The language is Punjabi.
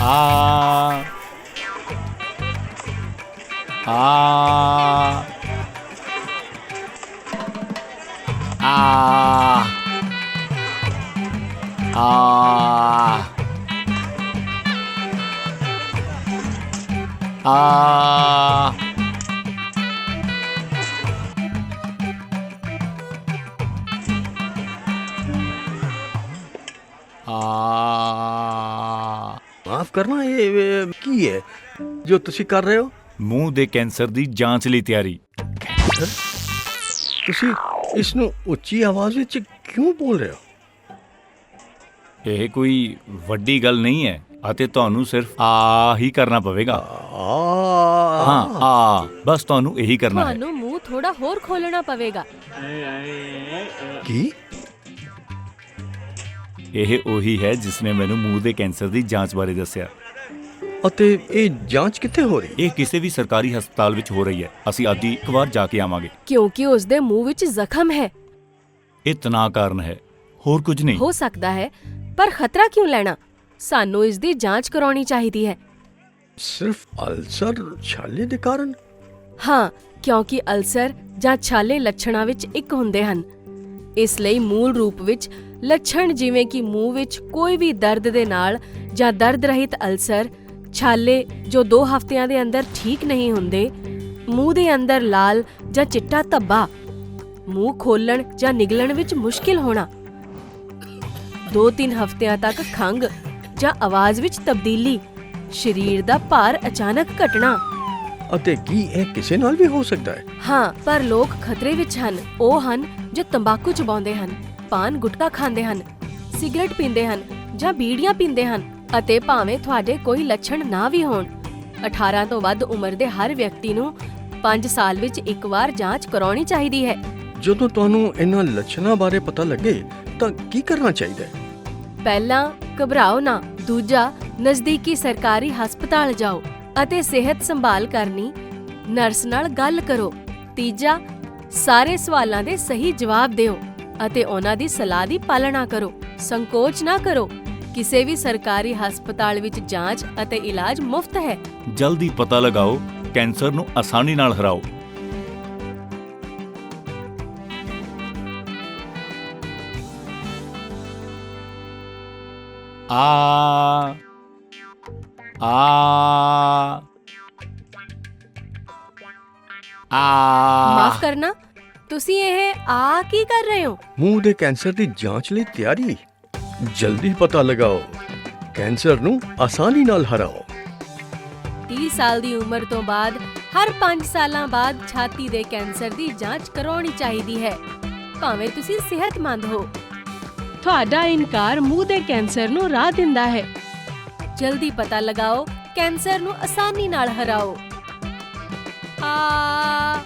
ਆ ਆ ਆ ਆ ਆ ਆ ਮਾਫ ਕਰਨਾ ਇਹ ਇਹ ਕੀ ਹੈ? ਜੋ ਤੁਸੀਂ ਕਰ ਰਹੇ ਹੋ? ਮੂੰਹ ਦੇ ਕੈਂਸਰ ਦੀ ਜਾਂਚ ਲਈ ਤਿਆਰੀ। ਤੁਸੀਂ ਇਸ ਨੂੰ ਉੱਚੀ ਆਵਾਜ਼ ਵਿੱਚ ਕਿਉਂ ਬੋਲ ਰਹੇ ਹੋ? ਇਹ ਕੋਈ ਵੱਡੀ ਗੱਲ ਨਹੀਂ ਹੈ ਅਤੇ ਤੁਹਾਨੂੰ ਸਿਰਫ ਆ ਹੀ ਕਰਨਾ ਪਵੇਗਾ। ਆ ਹਾਂ ਆ ਬਸ ਤੁਹਾਨੂੰ ਇਹੀ ਕਰਨਾ ਹੈ। ਤੁਹਾਨੂੰ ਮੂੰਹ ਥੋੜਾ ਹੋਰ ਖੋਲਣਾ ਪਵੇਗਾ। ਕੀ? ਇਹ ਉਹੀ ਹੈ ਜਿਸ ਨੇ ਮੈਨੂੰ ਮੂੰਹ ਦੇ ਕੈਂਸਰ ਦੀ ਜਾਂਚ ਬਾਰੇ ਦੱਸਿਆ। ਅਤੇ ਇਹ ਜਾਂਚ ਕਿੱਥੇ ਹੋ ਰਹੀ? ਇਹ ਕਿਸੇ ਵੀ ਸਰਕਾਰੀ ਹਸਪਤਾਲ ਵਿੱਚ ਹੋ ਰਹੀ ਹੈ। ਅਸੀਂ ਅੱਜ ਹੀ ਇੱਕ ਵਾਰ ਜਾ ਕੇ ਆਵਾਂਗੇ। ਕਿਉਂਕਿ ਉਸ ਦੇ ਮੂੰਹ ਵਿੱਚ ਜ਼ਖਮ ਹੈ। ਇਹ ਤਣਾਅ ਕਾਰਨ ਹੈ। ਹੋਰ ਕੁਝ ਨਹੀਂ। ਹੋ ਸਕਦਾ ਹੈ ਪਰ ਖਤਰਾ ਕਿਉਂ ਲੈਣਾ? ਸਾਨੂੰ ਇਸ ਦੀ ਜਾਂਚ ਕਰਾਉਣੀ ਚਾਹੀਦੀ ਹੈ। ਸਿਰਫ ਅਲਸਰ ਛਾਲੇ ਦੇ ਕਾਰਨ? ਹਾਂ ਕਿਉਂਕਿ ਅਲਸਰ ਜਾਂ ਛਾਲੇ ਲੱਛਣਾਂ ਵਿੱਚ ਇੱਕ ਹੁੰਦੇ ਹਨ। ਇਸ ਲਈ ਮੂਲ ਰੂਪ ਵਿੱਚ ਲੱਛਣ ਜਿਵੇਂ ਕਿ ਮੂੰਹ ਵਿੱਚ ਕੋਈ ਵੀ ਦਰਦ ਦੇ ਨਾਲ ਜਾਂ ਦਰਦ ਰਹਿਤ ਅਲਸਰ, ਛਾਲੇ ਜੋ 2 ਹਫ਼ਤਿਆਂ ਦੇ ਅੰਦਰ ਠੀਕ ਨਹੀਂ ਹੁੰਦੇ, ਮੂੰਹ ਦੇ ਅੰਦਰ ਲਾਲ ਜਾਂ ਚਿੱਟਾ ਧੱਬਾ, ਮੂੰਹ ਖੋਲਣ ਜਾਂ ਨਿਗਲਣ ਵਿੱਚ ਮੁਸ਼ਕਿਲ ਹੋਣਾ 2-3 ਹਫ਼ਤਿਆਂ ਤੱਕ ਖੰਘ ਜਾਂ ਆਵਾਜ਼ ਵਿੱਚ ਤਬਦੀਲੀ, ਸਰੀਰ ਦਾ ਭਾਰ ਅਚਾਨਕ ਘਟਣਾ। ਅਤੇ ਕੀ ਇਹ ਕਿਸੇ ਨਾਲ ਵੀ ਹੋ ਸਕਦਾ ਹੈ? ਹਾਂ ਪਰ ਲੋਕ ਖਤਰੇ ਵਿੱਚ ਹਨ। ਉਹ ਹਨ ਜੋ ਤੰਬਾਕੂ ਚਬਾਉਂਦੇ ਹਨ ਪਾਨ ਗੁਟਕਾ ਖਾਂਦੇ ਹਨ ਸਿਗਰਟ ਪੀਂਦੇ ਹਨ ਜਾਂ ਬੀੜੀਆਂ ਪੀਂਦੇ ਹਨ ਅਤੇ ਭਾਵੇਂ ਤੁਹਾਡੇ ਕੋਈ ਲੱਛਣ ਨਾ ਵੀ ਹੋਣ। 18 ਤੋਂ ਵੱਧ ਉਮਰ ਦੇ ਹਰ ਵਿਅਕਤੀ ਨੂੰ 5 ਸਾਲ ਵਿੱਚ ਇੱਕ ਵਾਰ ਜਾਂਚ ਕਰਾਉਣੀ ਚਾਹੀਦੀ ਹੈ। ਜਦੋਂ ਤੁਹਾਨੂੰ ਇਹਨਾਂ ਲੱਛਣਾਂ ਬਾਰੇ ਪਤਾ ਲੱਗੇ ਤਾਂ ਕੀ ਕਰਨਾ ਚਾਹੀਦਾ ਹੈ? ਪਹਿਲਾਂ ਘਬਰਾਓ ਨਾ ਦੂਜਾ ਨਜ਼ਦੀਕੀ ਸਰਕਾਰੀ ਹਸਪਤਾਲ ਜਾਓ। ਅਤੇ ਸਿਹਤ ਸੰਭਾਲ ਕਰਨੀ, ਨਰਸ ਨਾਲ ਗੱਲ ਕਰੋ। ਤੀਜਾ, ਸਾਰੇ ਸਵਾਲਾਂ ਦੇ ਸਹੀ ਜਵਾਬ ਦਿਓ ਅਤੇ ਉਹਨਾਂ ਦੀ ਸਲਾਹ ਦੀ ਪਾਲਣਾ ਕਰੋ। ਸੰਕੋਚ ਨਾ ਕਰੋ। ਕਿਸੇ ਵੀ ਸਰਕਾਰੀ ਹਸਪਤਾਲ ਵਿੱਚ ਜਾਂਚ ਅਤੇ ਇਲਾਜ ਮੁਫਤ ਹੈ। ਜਲਦੀ ਪਤਾ ਲਗਾਓ, ਕੈਂਸਰ ਨੂੰ ਆਸਾਨੀ ਨਾਲ ਹਰਾਓ। ਆ ਆ ਆ। ਮਾਫ ਕਰਨਾ ਤੁਸੀਂ ਇਹ ਆ ਕੀ ਕਰ ਰਹੇ ਹੋ? ਮੂੰਹ ਦੇ ਕੈਂਸਰ ਦੀ ਜਾਂਚ ਲਈ ਤਿਆਰੀ। ਜਲਦੀ ਪਤਾ ਲਗਾਓ ਕੈਂਸਰ ਨੂੰ ਆਸਾਨੀ ਨਾਲ ਹਰਾਓ। 30 ਸਾਲ ਦੀ ਉਮਰ ਤੋਂ ਬਾਅਦ ਹਰ 5 ਸਾਲਾਂ ਬਾਅਦ ਛਾਤੀ ਦੇ ਕੈਂਸਰ ਦੀ ਜਾਂਚ ਕਰਾਉਣੀ ਚਾਹੀਦੀ ਹੈ। ਭਾਵੇਂ ਤੁਸੀਂ ਸਿਹਤਮੰਦ ਹੋ। ਤੁਹਾਡਾ ਇਨਕਾਰ ਮੂੰਹ ਦੇ ਕੈਂਸਰ ਨੂੰ ਰਾਹ ਦਿੰਦਾ ਹੈ। ਜਲਦੀ ਪਤਾ ਲਗਾਓ ਕੈਂਸਰ ਨੂੰ ਆਸਾਨੀ ਨਾਲ ਹਰਾਓ। ਆ